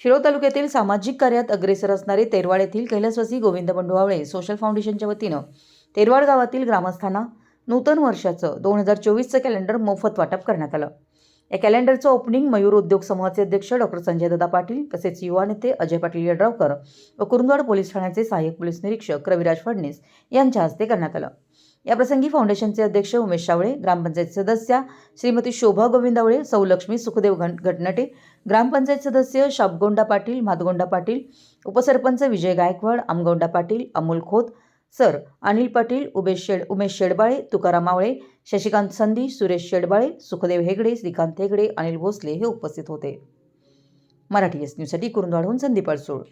शिरोळ तालुक्यातील सामाजिक कार्यात अग्रेसर असणारे तेरवाड येथील कैलासवासी गोविंद बंधू आवळे सोशल फाउंडेशनच्या वतीनं तेरवाड गावातील ग्रामस्थांना नूतन वर्षाचं दोन हजार चोवीसचं कॅलेंडर मोफत वाटप करण्यात आलं. या कॅलेंडरचं ओपनिंग मयूर उद्योग समूहाचे अध्यक्ष डॉक्टर संजय दादा पाटील तसेच युवा नेते अजय पाटील यड्रावकर व कुरुंदवाड पोलीस ठाण्याचे सहाय्यक पोलीस निरीक्षक रविराज फडणीस यांच्या हस्ते करण्यात आलं. याप्रसंगी फाउंडेशनचे अध्यक्ष उमेश शावळे ग्रामपंचायत सदस्या श्रीमती शोभा गोविंदावळे सौलक्ष्मी सुखदेव घन घटनटे ग्रामपंचायत सदस्य शापगोंडा पाटील माधगोंडा पाटील उपसरपंच विजय गायकवाड आमगोंडा पाटील अमोल खोत सर अनिल पाटील उमेश शेड उमेश शेडबाळे तुकाराम मावळे शशिकांत संधी सुरेश शेडबाळे सुखदेव हेगडे श्रीकांत हेगडे अनिल भोसले हे उपस्थित होते. मराठी एस न्यूजसाठी कुरुंदवाडहून संदीप अडसूळ.